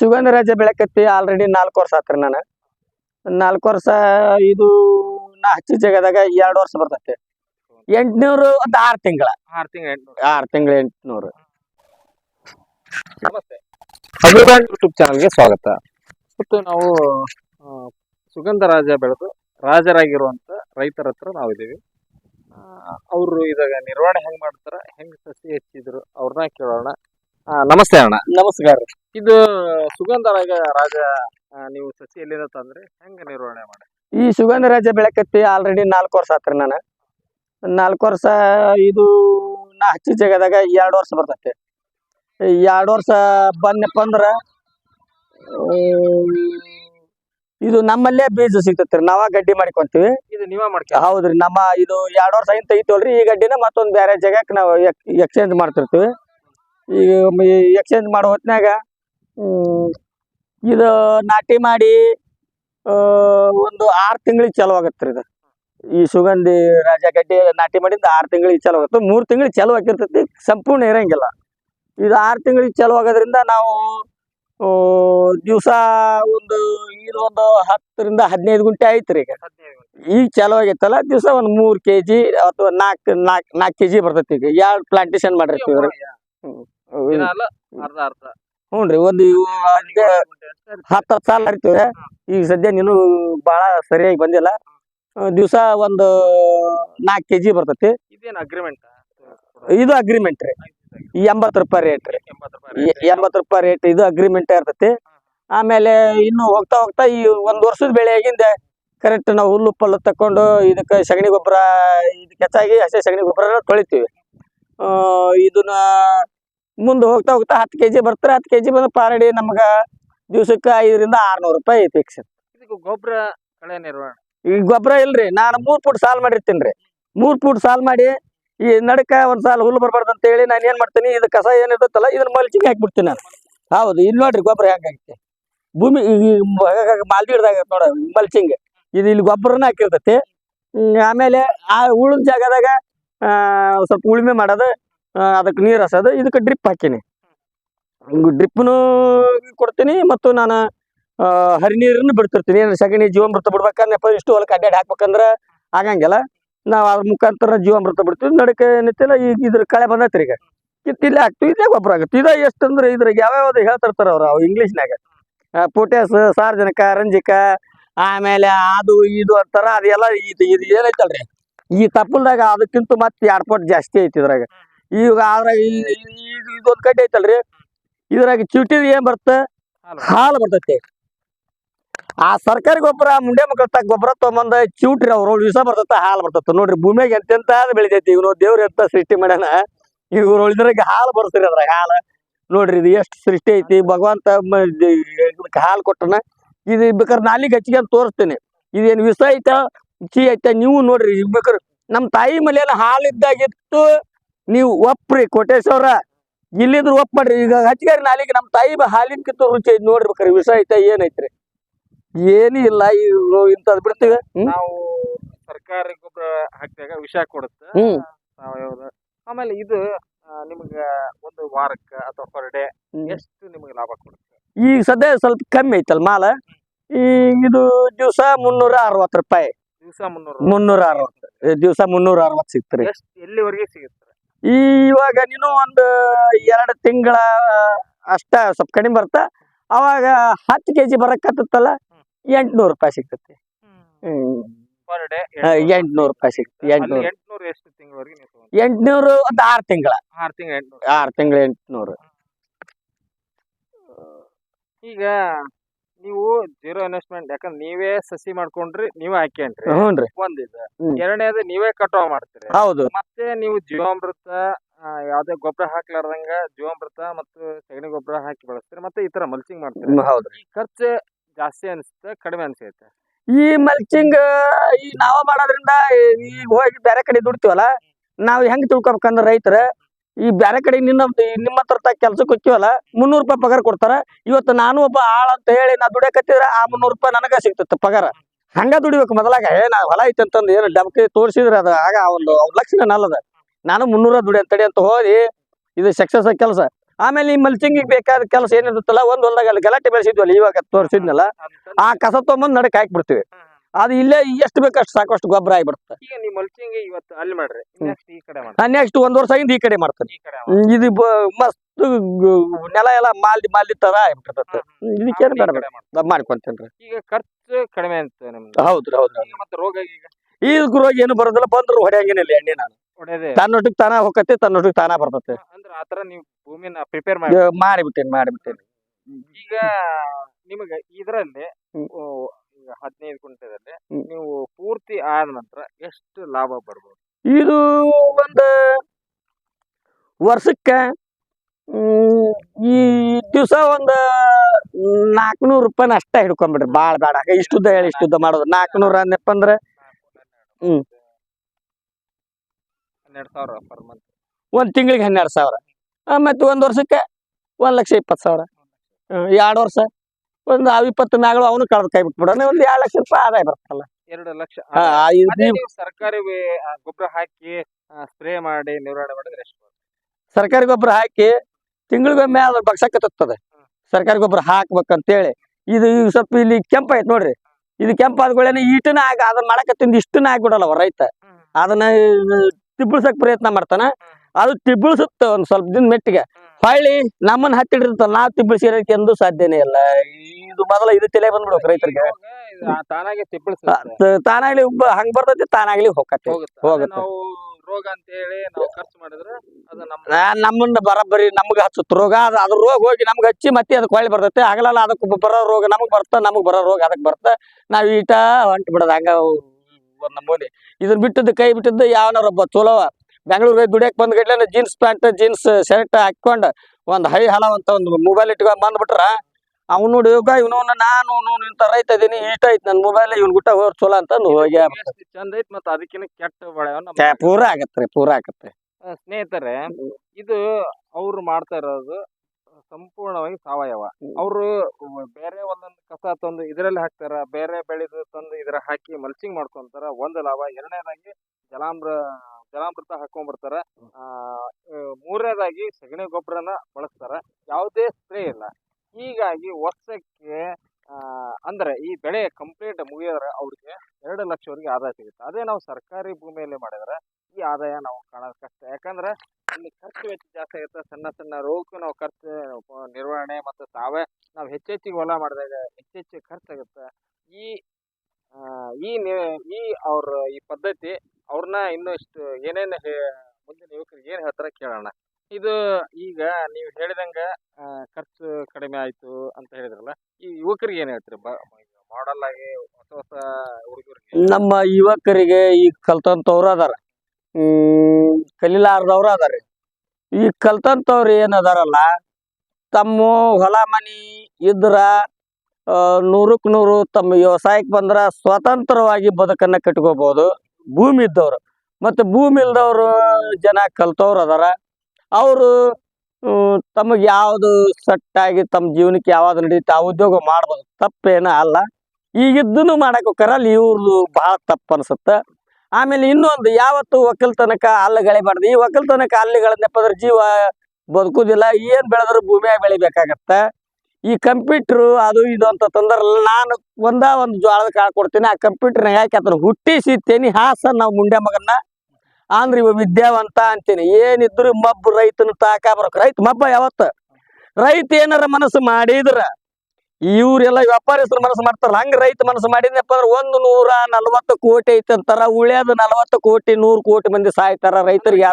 ಸುಗಂಧ ರಾಜ ಬೆಳಕತ್ತಿ ಆಲ್ರೆಡಿ ನಾಲ್ಕು ವರ್ಷ ಆತ್ರಿ ನಾನು. ನಾಲ್ಕು ವರ್ಷ ಇದು ನಾ ಹಚ್ಚಿ ಜಾಗದಾಗ ಎರಡು ವರ್ಷ ಬರ್ತೈತಿ. ಎಂಟ್ನೂರು ಒಂದು ಆರು ತಿಂಗಳ. ಆರು ತಿಂಗಳ ಎಂಟ್ನೂರು. ಆರು ತಿಂಗಳ ಎಂಟ್ನೂರು. ನಮಸ್ತೆ. ಯೂಟ್ಯೂಬ್ ಚಾನಲ್ಗೆ ಸ್ವಾಗತ. ಮತ್ತು ನಾವು ಸುಗಂಧ ರಾಜ ಬೆಳೆದು ರಾಜರಾಗಿರುವಂತ ರೈತರ ಹತ್ರ ನಾವಿದ್ದೀವಿ. ಅವರು ಇದಾಗ ನಿರ್ವಹಣೆ ಹೆಂಗೆ ಮಾಡ್ತಾರ ಹೆಂಗೆ ಸಸಿ ಹೆಚ್ಚಿದ್ರು ಅವ್ರನ್ನ ಕೇಳೋಣ. ನಮಸ್ತೆ ಅಣ್ಣ. ನಮಸ್ಕಾರ. ಇದು ಸುಗಂಧರಾಜ ರಾಜ ನೀವು ಸಸಿ ಎಲ್ಲಿಂದ ತಂದ್ರಿ ಹೆಂಗ ನಿರ್ವಹಣೆ ಮಾಡಿ? ಈ ಸುಗಂಧ ರಾಜ ಬೆಳಕತ್ತಿ ಆಲ್ರೆಡಿ ನಾಲ್ಕು ವರ್ಷ ಆತ್ರಿ ನಾನು. ನಾಲ್ಕು ವರ್ಷ ಇದು ನಾ ಹಚ್ಚಿ ಜಾಗದಾಗ ಎರಡು ವರ್ಷ ಬರ್ತೈತಿ. ಎರಡು ವರ್ಷ ಬಂದಪ್ಪ ಅಂದ್ರ ಇದು ನಮ್ಮಲ್ಲೇ ಬೀಜ ಸಿಗ್ತೈತ್ರಿ ನಾವ ಗಡ್ಡಿ ಮಾಡ್ಕೊಂತೀವಿ. ಇದು ನೀವ ಮಾಡ್ಕ ಹೌದ್ರಿ ನಮ್ಮ ಇದು ಎರಡು ವರ್ಷ ಆಗಿಂದ ತೆಗಿತೀವಲ್ರಿ ಈ ಗಡ್ಡಿನ ಮತ್ತೊಂದು ಬೇರೆ ಜಾಗಕ್ಕೆ ನಾವು ಎಕ್ಸ್ಚೇಂಜ್ ಮಾಡ್ತಿರ್ತೀವಿ. ಈಗ ಎಕ್ಸ್ಚೇಂಜ್ ಮಾಡೋ ಹೊತ್ತಿನಾಗ ಇದು ನಾಟಿ ಮಾಡಿ ಒಂದು ಆರು ತಿಂಗಳಿಗೆ ಚಲೋ ಆಗತ್ತೆ ಇದು. ಈ ಸುಗಂಧಿ ರಾಜ ಗಡ್ಡಿ ನಾಟಿ ಮಾಡಿಂದ ಆರು ತಿಂಗಳಿಗೆ ಚಲೋ ಆಗುತ್ತೆ. ಮೂರು ತಿಂಗಳಿಗೆ ಚಲೋ ಆಗಿರ್ತೈತಿ, ಸಂಪೂರ್ಣ ಇರಂಗಿಲ್ಲ. ಇದು ಆರು ತಿಂಗಳಿಗೆ ಚಲೋ ಆಗೋದ್ರಿಂದ ನಾವು ದಿವಸ ಒಂದು ಇದು ಒಂದು ಹತ್ತರಿಂದ ಹದಿನೈದು ಗುಂಟೆ ಐತ್ರಿ ಈಗ. ಈಗ ಚಲೋ ಆಗೈತಲ್ಲ, ದಿವಸ ಒಂದ್ ಮೂರ್ ಕೆಜಿ ಅಥವಾ ನಾಲ್ಕು ನಾಲ್ಕು ನಾಲ್ಕು ಕೆಜಿ ಬರ್ತೈತಿ ಈಗ. ಎರಡು ಪ್ಲಾಂಟೇಶನ್ ಮಾಡಿರ್ತೀವಿ ರೀ? ದಿನ ಅಲ್ಲ? ಅರ್ಧ ಅರ್ಧ. ಹ್ಞೂ ಒಂದು ಇವು ಹತ್ತು ಹತ್ತು ಸಾಲ ಹರಿತೀವಿ ಈಗ ಸದ್ಯ ನೀನು ಭಾಳ ಸರಿಯಾಗಿ ಬಂದಿಲ್ಲ. ದಿವಸ ಒಂದು ನಾಲ್ಕು ಕೆಜಿ ಬರ್ತೈತಿ. ಇದೇನು ಅಗ್ರಿಮೆಂಟ್ ಇದು ಅಗ್ರಿಮೆಂಟ್ ರೀ. ಎಂಬತ್ತು ರೂಪಾಯಿ ರೇಟ್ ರೀ. ಎಂಬತ್ತು ರೂಪಾಯಿ ರೇಟ್ ಇದು ಅಗ್ರಿಮೆಂಟ್ ಇರ್ತೈತಿ. ಆಮೇಲೆ ಇನ್ನು ಹೋಗ್ತಾ ಹೋಗ್ತಾ ಈ ಒಂದ್ ವರ್ಷದ ಬೆಳೆ ಆಗಿಂದ ಕರೆಕ್ಟ್ ನಾವು ಹುಲ್ಲು ಪಲ್ಲು ತಕೊಂಡು ಇದಕ್ಕೆ ಸಗಣಿ ಗೊಬ್ಬರ ಇದಕ್ಕೆ ಹೆಚ್ಚಾಗಿ ಹಸಿ ಸಗಣಿ ಗೊಬ್ಬರ ತೊಳಿತೀವಿ. ಇದನ್ನ ಮುಂದೆ ಹೋಗ್ತಾ ಹೋಗ್ತಾ ಹತ್ತು ಕೆ ಜಿ ಬರ್ತಾರೆ ಹತ್ತು ಕೆ ಜಿ ಬಂದು ಪಾರಡಿ ನಮ್ಗೆ ದಿವ್ಸಕ್ಕೆ ಐದರಿಂದ ಆರ್ನೂರು ರೂಪಾಯಿ ಫಿಕ್ಸ್ ಗೊಬ್ಬರ ಕಳೆ ನಿರ್ವಹಣೆ. ಈ ಗೊಬ್ಬರ ಇಲ್ರಿ ನಾನು ಮೂರ್ ಫುಟ್ ಸಾಲ್ ಮಾಡಿರ್ತೀನಿ ರೀ. ಮೂರ್ ಫುಟ್ ಸಾಲ್ ಮಾಡಿ ಈ ನಡಕ ಒಂದ್ ಸಾಲ ಹುಲ್ಲು ಬರಬಾರ್ದು ಅಂತ ಹೇಳಿ ನಾನು ಏನ್ ಮಾಡ್ತೀನಿ ಇದು ಕಸ ಏನಿರ್ತಲ್ಲ ಇದನ್ನ ಮಲ್ಚಿಂಗ್ ಹಾಕ್ಬಿಡ್ತೀನಿ ನಾನು. ಹೌದು ಇಲ್ಲಿ ನೋಡ್ರಿ ಗೊಬ್ಬರ ಹೆಂಗಾಗೈತಿ ಭೂಮಿ ಮಾಲ್ದಿ ಹಿಡ್ದಾಗ ನೋಡ ಮಲ್ಚಿಂಗ್. ಇದು ಇಲ್ಲಿ ಗೊಬ್ಬರನ ಹಾಕಿರ್ತೈತಿ. ಆಮೇಲೆ ಆ ಉಳಿದ ಜಾಗದಾಗ ಆ, ಸ್ವಲ್ಪ ಉಳುಮೆ ಮಾಡೋದು ಅದಕ್ಕೆ ನೀರು ಹಸೋದು, ಇದಕ್ಕೆ ಡ್ರಿಪ್ ಹಾಕೀನಿ. ಡ್ರಿಪ್ನು ಕೊಡ್ತೀನಿ ಮತ್ತು ನಾನು ಹರಿ ನೀರನ್ನು ಬಿಡ್ತಿರ್ತೀನಿ. ಸಗಣಿ ಜೀವಾಮೃತ ಬಿಡ್ಬೇಕಂದ್ರೆ ಇಷ್ಟು ಹೊಲಕ್ಕೆ ಅಡ್ಡಾಡಿ ಹಾಕ್ಬೇಕಂದ್ರೆ ಆಗಂಗಿಲ್ಲ. ನಾವು ಅದ್ರ ಮುಖಾಂತರ ಜೀವಾಮೃತ ಬಿಡ್ತೀವಿ. ನಡಕ್ಕೆ ಏನಿತ್ತಿಲ್ಲ ಈಗ ಇದ್ರ ಕಳೆ ಬಂದೈತ್ರಿ ಈಗ. ಇಲ್ಲೇ ಹಾಕ್ತಿವಿ ಇಲ್ಲೇ ಗೊಬ್ಬರ ಆಗುತ್ತೆ. ಇದ ಎಷ್ಟು ಅಂದ್ರೆ ಇದ್ರಾಗ ಯಾವ್ಯಾವ್ದು ಹೇಳ್ತಿರ್ತಾರೆ ಅವ್ರು, ಅವು ಇಂಗ್ಲೀಷ್ನಾಗ ಪೊಟ್ಯಾಸ್ ಸಾರ್ವಜನಿಕ ರಂಜಿಕ, ಆಮೇಲೆ ಅದು, ಇದು ಅಂತಾರ, ಅದೆಲ್ಲ ಇದು ಇದು ಏನೈತಲ್ರಿ? ಈ ತಪ್ಪಲ್ದಾಗ ಅದಕ್ಕಿಂತ ಮತ್ತೆ ಎರಡು ಪಟ್ಟು ಜಾಸ್ತಿ ಐತಿ ಇದ್ರಾಗ. ಈಗ ಅದ್ರಾಗ ಇದೊಂದು ಕಡ್ಡಿ ಐತಲ್ರಿ? ಇದ್ರಾಗ ಚೀಟಿ ಏನ್ ಬರುತ್ತೆ? ಹಾಲು. ಬರ್ತೈತಿ. ಆ ಸರ್ಕಾರಿ ಗೊಬ್ಬರ ಮುಂಡೆ ಮಕ್ಕಳ ತಕ್ಕ ಗೊಬ್ಬರ ತಗೊಂಬಂದ ಚೂಟ್ರಿ ಅವ್ರು ವಿಷ ಬರ್ತೈತ ಹಾಲು ಬರ್ತೈತ. ನೋಡ್ರಿ ಭೂಮಿಯಾಗ ಎಂತೆಂತ ಬೆಳಿತೈತಿ? ಇವ್ನು ದೇವ್ರ ಎಂತ ಸೃಷ್ಟಿ ಮಾಡ್ಯಾನ? ಇವ್ರು ಉಳಿದ್ರಾಗ ಹಾಲು ಬರ್ಸ್ರಿ ಅದ್ರಾಗ ಹಾಲು. ನೋಡ್ರಿ ಇದು ಎಷ್ಟು ಸೃಷ್ಟಿ ಐತಿ? ಭಗವಂತ ಹಾಲು ಕೊಟ್ಟನ. ಇದು ಬೇಕಾದ್ರೆ ನಾಲಿಗೆ ಹಚ್ಚಿಗೆ ಅಂತ ತೋರಿಸ್ತೀನಿ. ಇದೇನು ವಿಷ ಐತ ಚೀ ಐತ ನೀವು ನೋಡ್ರಿ ಬೇಕಾದ್ರೆ ನಮ್ಮ ತಾಯಿ ಮನೆಯಲ್ಲಿ ಹಾಲು ಇದ್ದಾಗಿತ್ತು. ನೀವು ಒಪ್ರಿ ಕೋಟೇಶ್ವರ. ಇಲ್ಲಿದ್ರು ಒಪ್ ಮಾಡ್ರಿ. ಈಗ ಹಚ್ಚಿಗಾರಿ ನಾಲಿಗೆ ನಮ್ಮ ತಾಯಿ ಬ- ಹಾಲಿನ್ಕಿಂತ ರುಚಿ ಐತಿ ನೋಡ್ಬೇಕ್ರಿ ಬೇಕಾರೆ ವಿಷ ಐತೆ ಏನೈತ್ರಿ ಏನೂ ಇಲ್ಲ ಇಂತ ಇಂಥದ್ ಬಿಡ್ತೀವಿ ನಾವು ಸರ್ಕಾರಿ ಗೊಬ್ಬರ ಹಾಕಿದಾಗ ವಿಷ ಕೊಡುತ್ತೆ. ಹ್ಮ್. ಆಮೇಲೆ ಇದು ನಿಮ್ಗ ಒಂದು ವಾರಕ್ಕ ಅಥವಾ ಪರ್ ಡೇ ಎಷ್ಟು ನಿಮಗೆ ಲಾಭ ಕೊಡುತ್ತೆ? ಈಗ ಸದ್ಯ ಸ್ವಲ್ಪ ಕಮ್ಮಿ ಐತಲ್ ಮಾಲ. ಈ ಇದು ದಿವಸ ಮುನ್ನೂರ ಅರವತ್ತು ರೂಪಾಯಿ. ದಿವಸ ಮುನ್ನೂರ. ಮುನ್ನೂರ ಅರವತ್ತು. ದಿವಸ ಮುನ್ನೂರ ಅರವತ್ತು ಸಿಕ್ತ್ರಿ ಎಷ್ಟು ಎಲ್ಲಿವರೆಗೆ ಸಿಗುತ್ತೆ? ಈ ಇವಾಗ ನೀನು ಒಂದು ಎರಡು ತಿಂಗಳ ಅಷ್ಟ ಸ್ವಲ್ಪ ಕಡಿಮೆ ಬರ್ತ. ಅವಾಗ ಹತ್ತು ಕೆ ಜಿ ಬರಕತ್ತಲ್ಲ ಎಂಟ್ನೂರು ರೂಪಾಯಿ ಸಿಗ್ತತಿ. ಎಂಟ್ನೂರು. ರೂಪಾಯಿ ಸಿಗ್ತೈತಿ ಎಂಟ್ನೂರು? ಒಂದು ಆರು ತಿಂಗಳ. ಆರು ತಿಂಗಳ ಎಂಟ್ನೂರು. ಈಗ ನೀವು ಜೀರೋ ಇನ್ವೆಸ್ಟ್ಮೆಂಟ್ ಯಾಕಂದ್ರೆ ನೀವೇ ಸಸಿ ಮಾಡ್ಕೊಂಡ್ರಿ ನೀವೇ ಹಾಕ್ಯಂಡ್ರಿ. ಹ್ಞೂ ರೀ ಒಂದಿದೆ. ಎರಡನೇದು ನೀವೇ ಕಟಾವ್ ಮಾಡ್ತೀರಿ. ಹೌದು. ಮತ್ತೆ ನೀವು ಜೀವಾಮೃತ ಆ, ಯಾವ್ದೇ ಗೊಬ್ಬರ ಹಾಕ್ಲಾರ್ದಂಗ ಜೀವಾಮೃತ ಮತ್ತು ಸಗಣಿ ಗೊಬ್ಬರ ಹಾಕಿ ಬಳಸ್ತೀರಿ ಮತ್ತೆ ಈ ತರ ಮಲ್ಚಿಂಗ್ ಮಾಡ್ತೀರಿ. ಹ್ಮ್, ಹೌದು ಈ ಖರ್ಚು ಜಾಸ್ತಿ ಅನ್ಸುತ್ತೆ ಕಡಿಮೆ ಅನ್ಸೈತೆ. ಈ ಮಲ್ಚಿಂಗ್ ಈ ನಾವ ಮಾಡೋದ್ರಿಂದ ಈಗ ಹೋಗಿ ಬೇರೆ ಕಡೆ ದುಡ್ತೀವಲ್ಲ ನಾವ್ ಹೆಂಗ್ ತಿಳ್ಕೊಬೇಕಂದ್ರ ರೈತರ ಈ ಬೇರೆ ಕಡೆ ನಿನ್ನ ನಿಮ್ಮ ಹತ್ರ ತ ಕೆಲ್ಸಕ್ಕೆ ಹೋಗ್ತೀವಲ್ಲ ಮುನ್ನೂರು ರೂಪಾಯಿ ಪಗಾರ ಕೊಡ್ತಾರ. ಇವತ್ತು ನಾನು ಒಬ್ಬ ಆಳ್ ಅಂತ ಹೇಳಿ ನಾ ದುಡಿಯಕತ್ತಿದ್ರೆ ಆ ಮುನ್ನೂರು ರೂಪಾಯಿ ನನಗ ಸಿಗ್ತೈತೆ ಪಗಾರ. ಹಂಗ ದುಡಿಬೇಕು ಮೊದಲಾಗ. ಏ, ನಾ ಹೊಲ ಐತೆ ಅಂತಂದು ಏನು ಡಬ್ಕಿ ತೋರಿಸಿದ್ರೆ ಅದು ಆಗ ಒಂದು ಲಕ್ಷಣ ನಲ್ಲದ ನಾನು ಮುನ್ನೂರ ದುಡಿ ಅಂತಡಿ ಅಂತ ಹೋಗಿ ಇದು ಸಕ್ಸಸ್ ಕೆಲಸ. ಆಮೇಲೆ ಈ ಮಲ್ಚಿಂಗಿಗೆ ಬೇಕಾದ ಕೆಲಸ ಏನಿರುತ್ತಲ್ಲ, ಒಂದ್ ಹೊಲದಾಗ ಅಲ್ಲಿ ಗಲಾಟೆ ಬೆಳೆಸಿದ್ವಲ್ಲ, ಇವಾಗ ತೋರಿಸಿದ್ನಲ್ಲ, ಆ ಕಸ ತೊಗೊಂಬಂದ್ ನಡಕ್ ಹಾಕ್ಬಿಡ್ತೀವಿ. ಅದು ಇಲ್ಲೇ ಎಷ್ಟು ಬೇಕಷ್ಟು ಸಾಕಷ್ಟು ಗೊಬ್ಬರ ಆಗಿಬಿಡುತ್ತೆ. ಈಗ ನೀವು ಮಲ್ಚಿಂಗ್ ಇವತ್ತು ಅಲ್ಲಿ ಮಾಡ್ರಿ ನೆಕ್ಸ್ಟ್ ಈ ಕಡೆ ನೆಕ್ಸ್ಟ್ ಒಂದ್ ವರ್ಷ ಆಗಿಂದ ಈ ಕಡೆ ಮಾಡ್ತೀನಿ. ಈ ಕಡೆ ಇದು ಬ- ಮಸ್ತ್ ನೆಲ ಎಲ್ಲ ಮಾಲ್ದಿ ಮಾಲ್ದಿ ತರ ಆಗ್ಬಿಟ್ಟಿರ್ತೈತೆ. ಇದಕ್ಕೇನು ಬೇಡ ಬೇಡ. ಮಾಡ್ಕೊಂತೇನ್ರಿ. ಈಗ ಖರ್ಚು ಕಡಿಮೆ ಅಂತ ನಿಮ್ದು. ಹೌದ್ರಿ ಹೌದ್ರಿ ಈಗ ಮತ್ತೆ ರೋಗ ಈಗ? ಈಗ ರೋಗ ಏನು ಬರೋದಿಲ್ಲ ಬಂದ್ರು ಹೊಡೆಯಂಗೇನಿಲ್ಲ ಎಣ್ಣೆ ನಾನು. ಹೊಡೆದೆ ತನ್ನೊಟ್ಟಿಗೆ ತಾನ ಹೋಗತ್ತೆ ತನ್ನೊಟ್ಟಿಗೆ ತಾನ ಬರ್ತತೆ. ಅಂದ್ರೆ ಆತರ ನೀವು ಭೂಮಿನ ಪ್ರಿಪೇರ್ ಮಾಡಿ. ಮಾಡಿಬಿಟ್ಟೇನಿ ಮಾಡಿಬಿಟ್ಟೇನಿ. ಈಗ ನಿಮಗೆ ಇದರಲ್ಲಿ ಹ್ಮ್. ಹದಿನೈದು ಕುಂಟದಲ್ಲಿ ಹ್ಮ್. ನೀವು ಪೂರ್ತಿ ಆದ ನಂತರ ಎಷ್ಟು ಲಾಭ ಬರ್ಬೋದು? ಇದು ಒಂದು ವರ್ಷಕ್ಕೆ ಈ ದಿವಸ ಒಂದು ನಾಲ್ಕುನೂರು ರೂಪಾಯಿನ ಅಷ್ಟೇ ಹಿಡ್ಕೊಂಬಿಡ್ರಿ. ಭಾಳ ಬೇಡ. ಇಷ್ಟುದ್ದ ಹೇಳಿ ಇಷ್ಟುದ್ದ ಮಾಡೋದು. ನಾಲ್ಕುನೂರ ಅಂದಪ್ಪ ಅಂದ್ರೆ ಹ್ಮ್. ಹನ್ನೆರಡು ಸಾವಿರ ಪರ್ ಮಂತ್. ಒಂದು ತಿಂಗಳಿಗೆ ಹನ್ನೆರಡು ಸಾವಿರ. ಮತ್ತು ಮತ್ತೆ ಒಂದು ವರ್ಷಕ್ಕೆ ಒಂದು ಲಕ್ಷ ಇಪ್ಪತ್ತು ಸಾವಿರ. ಎರಡು ವರ್ಷ. ಒಂದು ಇಪ್ಪತ್ತು ಮ್ಯಾಗಳು ಅವನು ಕಳೆದ ಕೈ ಬಿಟ್ಬಿಡೋಣ ಒಂದು ಎರಡು ಲಕ್ಷ ರೂಪಾಯಿ ಆದಾಯ ಬರ್ತಲ್ಲ. ಎರಡು ಲಕ್ಷ ಆ, ಆದಾಯ. ಆ, ಇದು ಅದೇ ನೀವು ನೀವು ಸರ್ಕಾರಿ ಗೊಬ್ಬರ ಹಾಕಿ ಸ್ಪ್ರೇ ಮಾಡಿ ನಿರ್ವಹಣೆ ಮಾಡಿದ್ರೆ ಎಷ್ಟು? ಸರ್ಕಾರಿ ಗೊಬ್ಬರ ಹಾಕಿ ತಿಂಗಳಿಗೊಮ್ಮೆ ಅದ್ರ ಬಗ್ಸಕತ್ತದೆ ಸರ್ಕಾರಿ ಗೊಬ್ಬರ ಹಾಕ್ಬೇಕಂತೇಳಿ. ಇದು ಈಗ ಸ್ವಲ್ಪ ಇಲ್ಲಿ ಕೆಂಪ ಐತೆ ನೋಡ್ರಿ. ಇದು ಕೆಂಪಾದ್ಗಳೇನೆ ಈಟನ ಆಗ ಅದನ್ನ ಮಾಡಕತ್ತಿಂದ ಇಷ್ಟನ ಆಗ್ಬಿಡಲ್ಲ ಅವ ರೈತ. ಅದನ್ನ ತಿಬ್ಬಳ್ಸಕ್ ಪ್ರಯತ್ನ ಮಾಡ್ತಾನ. ಅದು ತಿಬ್ಬಳ್ಸುತ್ತ ಒಂದ್ ಸ್ವಲ್ಪ ದಿನ ಮೆಟ್ಟಿಗೆ. ಹೊಳ್ಳಿ ನಮ್ಮನ್ನ ಹತ್ತಿಡಿರ್ತಾನ ನಾವ್ ತಿಬ್ಬಳ್ಸಿರೋಕೆ ಎಂದು ಸಾಧ್ಯನೇ ಇಲ್ಲ. ಮೊದಲ ಇದು ತಲೆ ಬಂದ್ಬಿಡ್ಬೇಕು ರೈತರಿಗೆ. ತಾನಾಗೆ ತಾನಾಗ್ಲಿ ಒಬ್ಬ ಹಂಗ್ ಬರ್ತೈತಿ ತಾನಾಗ್ಲಿ ಹೋಗತ್ತೆ. ಹೋಗುತ್ತೆ. ರೋಗ ಅಂತ ಹೇಳಿ ನಾವು ಖರ್ಚು ಮಾಡಿದ್ರೆ ಅದು ನಮ್ಮ ನಮ್ಮನ್ನ ಬರಬ್ಬರಿ ನಮ್ಗೆ ಹಚ್ಚುತ್ತ. ರೋಗ ಅದು ಅದ್ರ ರೋಗ ಹೋಗಿ ನಮ್ಗೆ ಹಚ್ಚಿ ಮತ್ತೆ ಅದಕ್ಕೆ ಹೊಳ್ಳಿ ಬರ್ತೈತೆ. ಆಗಲಲ್ಲ ಅದಕ್ಕೆ ಬರೋ ರೋಗ ನಮಗ್ ಬರ್ತ ನಮಗ್ ಬರೋ ರೋಗ ಅದಕ್ಕೆ ಬರ್ತ. ನಾವ್ ಈಟ ಹೊಂಟ್ ಬಿಡೋದು. ಹಂಗ ನಮ್ಮೂಲಿ ಇದನ್ ಇದನ್ನ ಬಿಟ್ಟದ್ದು ಕೈ ಬಿಟ್ಟದ್ದು ಯಾವನಾರ ಒಬ್ಬ ಚಲೋವ ಬೆಂಗಳೂರಿಗೆ ದುಡಿಯಕ್ ಬಂದ್ ಗಡ್ಲೆ ಜೀನ್ಸ್ ಪ್ಯಾಂಟ್ ಜೀನ್ಸ್ ಶರ್ಟ್ ಹಾಕೊಂಡ್ ಒಂದ್ ಹೈ ಹಲವಂತ ಒಂದು ಮೊಬೈಲ್ ಇಟ್ಕೊಂಡ್ ಬಂದ್ಬಿಟ್ರ ಅವ್ನು ನೋಡಿ ಯೋಗ ಇವನು ನಾನು ಇಂತ ರೈತ ಇದೀನಿ ಇಷ್ಟ ಐತ್ ನನ್ ಮೊಬೈಲ್ ಇವ್ನ್ ಗುಟ್ಟ ಹೋರ್ ಚಲೋ ಅಂತ ಹೋಗಿ ಚಂದ ಐತ್ ಮತ್ತೆ ಅದಕ್ಕಿನ್ನ ಕೆಟ್ಟ ಬಳೆ ಪೂರ ಆಗತ್ರಿ ಪೂರ ಆಗತ್ತೆ ಸ್ನೇಹಿತರೆ ಇದು ಅವ್ರು ಮಾಡ್ತಾ ಇರೋದು ಸಂಪೂರ್ಣವಾಗಿ ಸಾವಯವ. ಅವರು ಬೇರೆ ಒಂದೊಂದು ಕಸ ತಂದು ಇದರಲ್ಲಿ ಹಾಕ್ತಾರ ಬೇರೆ ಬೆಳೆದು ತಂದು ಇದ್ರ ಹಾಕಿ ಮಲ್ಚಿಂಗ್ ಮಾಡ್ಕೊಂತಾರ ಒಂದು ಲಾಭ ಎರಡನೇದಾಗಿ ಜಲಾಮೃ ಜಲಾಮೃತ ಹಾಕೊಂಡ್ಬರ್ತಾರ ಆ, ಮೂರನೇದಾಗಿ ಸಗಣಿ ಗೊಬ್ಬರನ ಬಳಸ್ತಾರ ಯಾವುದೇ ಸ್ಪ್ರೇ ಇಲ್ಲ. ಹೀಗಾಗಿ ವರ್ಷಕ್ಕೆ ಅಂದರೆ ಈ ಬೆಳೆ ಕಂಪ್ಲೀಟ್ ಮುಗಿಯೋದ್ರೆ ಅವ್ರಿಗೆ ಎರಡು ಲಕ್ಷವರೆಗೆ ಆದಾಯ ಸಿಗುತ್ತೆ. ಅದೇ ನಾವು ಸರ್ಕಾರಿ ಭೂಮಿಯಲ್ಲಿ ಮಾಡಿದ್ರೆ ಈ ಆದಾಯ ನಾವು ಕಾಣೋದು ಕಷ್ಟ ಯಾಕಂದ್ರೆ ಅಲ್ಲಿ ಖರ್ಚು ವೆಚ್ಚ ಜಾಸ್ತಿ ಆಗುತ್ತೆ. ಸಣ್ಣ ಸಣ್ಣ ರೋಗಕ್ಕೆ ನಾವು ಖರ್ಚು, ನಿರ್ವಹಣೆ ಮತ್ತು ತಾವೇ ನಾವು ಹೆಚ್ಚೆಚ್ಚಿಗೆ ಹೊಲ ಮಾಡಿದಾಗ ಹೆಚ್ಚೆಚ್ಚು ಖರ್ಚಾಗುತ್ತೆ. ಈ ಈ ಈ ಅವ್ರ, ಈ ಪದ್ಧತಿ ಅವ್ರನ್ನ ಇನ್ನಷ್ಟು ಏನೇನು ಮುಂದಿನ ಯುವಕರಿಗೆ ಏನು ಹೇಳ್ತಾರೆ ಕೇಳೋಣ. ಇದು ಈಗ ನೀವು ಹೇಳಿದಂಗ ಖರ್ಚು ಕಡಿಮೆ ಆಯ್ತು ಅಂತ ಹೇಳಿದ್ರಲ್ಲ, ಈ ಯುವಕರಿಗೆ ಏನ್ ಹೇಳ್ತೀರಿ? ಮಾಡಲ್ ಆಗಿ ಹೊಸ ಹೊಸ ಹುಡುಗರಿಗೆ ನಮ್ಮ ಯುವಕರಿಗೆ ಈಗ ಕಲ್ತಂತವ್ರು ಅದಾರ. ಹ್ಮ್, ಕಲಿಲಾರ್ದವ್ರು ಅದಾರ. ಈ ಕಲ್ತಂತವ್ರು ಏನ್ ಅದಾರಲ್ಲ, ತಮ್ಮ ಹೊಲ ಮನಿ ಇದ್ರ ನೂರಕ್ ನೂರು ತಮ್ಮ ವ್ಯವಸಾಯಕ್ಕೆ ಬಂದ್ರ ಸ್ವತಂತ್ರವಾಗಿ ಬದುಕನ್ನ ಕಟ್ಕೋಬಹುದು ಭೂಮಿ ಇದ್ದವ್ರು. ಮತ್ತೆ ಭೂಮಿ ಇಲ್ದವ್ರು ಜನ ಕಲ್ತವ್ರು ಅದಾರ. ಅವರು ತಮಗೆ ಯಾವುದು ಸೆಟ್ ಆಗಿ ತಮ್ಮ ಜೀವನಕ್ಕೆ ಯಾವ್ದು ನಡೀತಾ ಉದ್ಯೋಗ ಮಾಡ್ಬೋದು ತಪ್ಪೇನ ಅಲ್ಲ. ಈಗಿದ್ದನ್ನು ಮಾಡಕ್ ಹೋಕಾರ ಅಲ್ಲಿ ಇವ್ರದ್ದು ಭಾಳ ತಪ್ಪು ಅನ್ಸುತ್ತೆ. ಆಮೇಲೆ ಇನ್ನೊಂದು ಯಾವತ್ತು ಒಕ್ಕಲ್ತನಕ ಅಲ್ಲಿ ಗಳಿಬಾರ್ದು. ಈ ಒಕ್ಕಲ್ತನಕ ಅಲ್ಲಿ ಗಳದ್ನಪ್ಪ ಅಂದ್ರೆ ಜೀವ ಬದುಕುದಿಲ್ಲ ಏನ್ ಬೆಳೆದ್ರು ಭೂಮಿಯಾಗ ಬೆಳಿಬೇಕಾಗತ್ತ. ಈ ಕಂಪ್ಯೂಟ್ರು ಅದು ಇದು ಅಂತ ತಂದ್ರಲ್ಲ ನಾನು ಒಂದ ಒಂದು ಜ್ವಾಳದ ಕಾಳು ಕೊಡ್ತೀನಿ. ಆ ಕಂಪ್ಯೂಟರ್ನಾಗ ಹಾಕಿ ಅದನ್ನ ಹುಟ್ಟಿಸಿ, ತೇನಿ ಹಾಸ, ನಾವು ಮುಂಡೆ ಮಗನ್ನ ಅಂದ್ರೆ ಇವ ವಿದ್ಯಾವಂತ ಅಂತೀನಿ. ಏನಿದ್ರು ಮಬ್ಬ ರೈತನ ತಾಕ ಬರಕ್ ರೈತ ಮಬ್ಬ ಯಾವತ್ತ? ರೈತ ಏನಾರ ಮನಸ್ಸು ಮಾಡಿದ್ರ, ಇವ್ರೆಲ್ಲ ವ್ಯಾಪಾರಸ್ಥರು ಮನಸ್ಸು ಮಾಡ್ತಾರ ಹಂಗ ರೈತ ಮನಸ್ಸು ಮಾಡಿದ್ನಪ್ಪ ಅಂದ್ರೆ ಒಂದು ನೂರ ನಲ್ವತ್ತು ಕೋಟಿ ಐತಿ ಅಂತಾರ. ಉಳಿಯದ ನಲ್ವತ್ತು ಕೋಟಿ ನೂರು ಕೋಟಿ ಮಂದಿ ಸಾಯ್ತಾರ ರೈತರಿಗೆ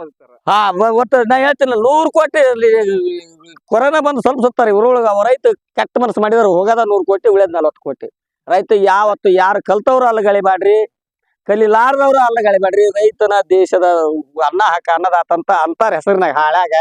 ಬದುಕ್ತಾರ ಹಾ ಒಟ್ಟು ನಾ ಹೇಳ್ತೀನಿ ನೂರು ಕೋಟಿ ಕೊರೋನಾ ಬಂದು ಸ್ವಲ್ಪ ಸುತ್ತಾರೆ ಇವ್ರೊಳಗ. ಅವ ರೈತ ಕೆಟ್ಟ ಮನಸ್ಸು ಮಾಡಿದ್ರ ಹೋಗದ ನೂರು ಕೋಟಿ, ಉಳಿಯೋದ್ ನಲ್ವತ್ತು ಕೋಟಿ. ರೈತ ಯಾವತ್ತು ಯಾರು ಕಲ್ತವ್ರು ಅಲ್ಲ ಗಳಿಬ್ಯಾಡ್ರಿ ಕಲಿಲಾರ್ದವ್ರು ಅಲ್ಲ ಗಳಿಬ್ಯಾಡ್ರಿ ರೈತನ ದೇಶದ ಅನ್ನ ಹಾಕ ಅನ್ನದಾತಂತ ಅಂತಾರ ಹೆಸರಿನಾಗ ಹಾಳಾಗ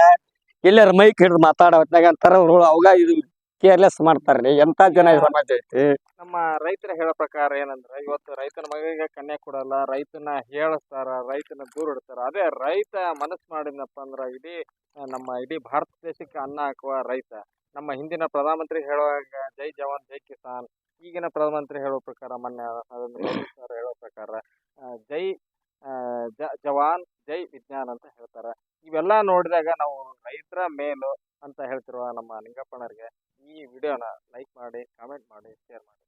ಎಲ್ಲಾರ ಮೈಕ್ ಹಿಡಿದು ಮಾತಾಡೋ ಹೊತ್ನಾಗ ಅಂತಾರ ಅವಾಗ ಇದು ಕೇರ್ಲೆಸ್ ಮಾಡ್ತಾರ್ರಿ. ಎಂತ ಜನ ಸಮಾಜ ಐತಿ ನಮ್ಮ ರೈತರ ಹೇಳೋ ಪ್ರಕಾರ ಏನಂದ್ರೆ, ಇವತ್ತು ರೈತನ ಮಗಳಿಗೆ ಕನ್ಯಾ ಕೊಡಲ್ಲ, ರೈತನ ಹೇಳಿಸ್ತಾರ, ರೈತನ ದೂರ ಇಡ್ತಾರ. ಅದೇ ರೈತ ಮನಸ್ಸು ಮಾಡಿದ್ನಪ್ಪ ಅಂದ್ರ ಇಡೀ ನಮ್ಮ ಇಡೀ ಭಾರತ ದೇಶಕ್ಕೆ ಅನ್ನ ಹಾಕುವ ರೈತ. ನಮ್ಮ ಹಿಂದಿನ ಪ್ರಧಾನಮಂತ್ರಿ ಹೇಳುವಾಗ ಜೈ ಜವಾನ್, ಜೈ ಕಿಸಾನ್. ಈಗಿನ ಪ್ರಧಾನಮಂತ್ರಿ ಹೇಳೋ ಪ್ರಕಾರ ಮೊನ್ನೆ ನರೇಂದ್ರ ಸರ್ ಹೇಳೋ ಪ್ರಕಾರ ಜೈ ಜವಾನ್, ಜೈ ವಿಜ್ಞಾನ್ ಅಂತ ಹೇಳ್ತಾರೆ. ಇವೆಲ್ಲ ನೋಡಿದಾಗ ನಾವು ರೈತರ ಮೇಲು ಅಂತ ಹೇಳ್ತಿರುವ ನಮ್ಮ ನಿಂಗಪ್ಪನವ್ರಿಗೆ ಈ ವಿಡಿಯೋನ ಲೈಕ್ ಮಾಡಿ ಕಾಮೆಂಟ್ ಮಾಡಿ ಶೇರ್ ಮಾಡಿ.